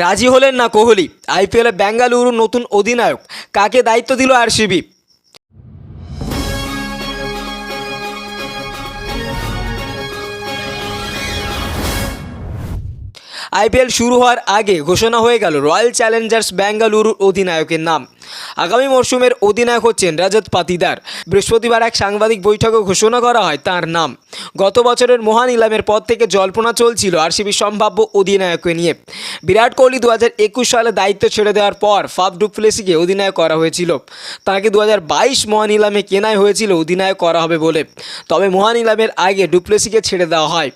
রাজি হলেন না কোহলি। আইপিএলে বেঙ্গালুরু নতুন অধিনায়ক। কাকে দায়িত্ব দিল আরসিবি? আইপিএল শুরু হওয়ার আগে ঘোষণা হয়ে গেল রয়্যাল চ্যালেঞ্জার্স বেঙ্গালুরুর অধিনায়কের নাম। আগামী মরশুমের অধিনায়ক হচ্ছেন রাজত পাতিদার। বৃহস্পতিবার এক সাংবাদিক বৈঠকে ঘোষণা করা হয় তার নাম। গত বছরের মহান ইলামের পর থেকে জল্পনা চলছিল আরসিবি সম্ভাব্য অধিনায়ককে নিয়ে। বিরাট কোহলি দু হাজার একুশ সালে দায়িত্ব ছেড়ে দেওয়ার পর ফাফ ডুপ্লেসিকে অধিনায়ক করা হয়েছিল। তাকে দু হাজার বাইশ মহান ইলামে কেনাই হয়েছিল, অধিনায়ক করা হবে বলে। তবে মহান ইলামের আগে ডুপ্লেসিকে ছেড়ে দেওয়া হয়।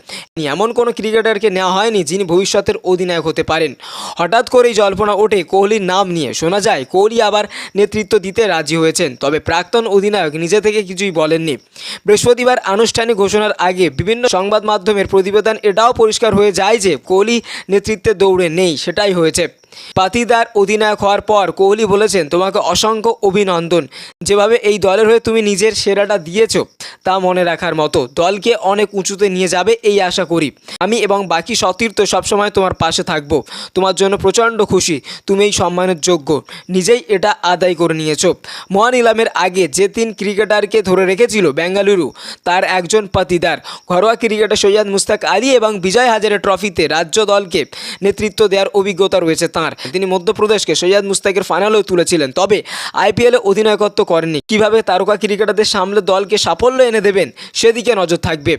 এমন কোনো ক্রিকেটারকে নেওয়া হয়নি যিনি ভবিষ্যতের অধিনায়ক হতে পারেন। হঠাৎ করেই জল্পনা ওঠে কোহলির নাম নিয়ে। শোনা যায়, কোহলি আবার নেতৃত্ব দিতে রাজি হয়েছেন। তবে প্রাক্তন অধিনায়ক নিজে থেকে কিছুই বলেননি। বৃহস্পতিবার আনুষ্ঠানিক ঘোষণার আগে বিভিন্ন সংবাদ মাধ্যমের প্রতিবেদন এটাও পরিষ্কার হয়ে যায় যে কোহলি নেতৃত্বে দৌড়ে নেই, সেটাই হয়েছে। পাতিদার অধিনায়ক হওয়ার পর কোহলি বলেছেন, তোমাকে অসংখ্য অভিনন্দন। যেভাবে এই দলের হয়ে তুমি নিজের সেরাটা দিয়েছ তা মনে রাখার মতো। দলকে অনেক উঁচুতে নিয়ে যাবে এই আশা করি। আমি এবং বাকি সতীর্থ সবসময় তোমার পাশে থাকব। তোমার জন্য প্রচণ্ড খুশি। তুমি এই সম্মানের যোগ্য। নিজেই এটা আদায় করে নিয়েছো। মহান ইলামের আগে যে তিন ক্রিকেটারকে ধরে রেখেছিল বেঙ্গালুরু, তার একজন পাতিদার। ঘরোয়া ক্রিকেটার সৈয়দ মুস্তাক আলী এবং বিজয় হাজারে ট্রফিতে রাজ্য দলকে নেতৃত্ব দেওয়ার অভিজ্ঞতা রয়েছে তাঁর। তিনি মধ্যপ্রদেশকে সৈয়দ মুস্তাকের ফাইনালেও তুলেছিলেন। তবে আইপিএলে অধিনায়কত্ব করেননি। কীভাবে তারকা ক্রিকেটারদের সামলে দলকে সাফল্য দেবেন সেদিকে নজর থাকবে।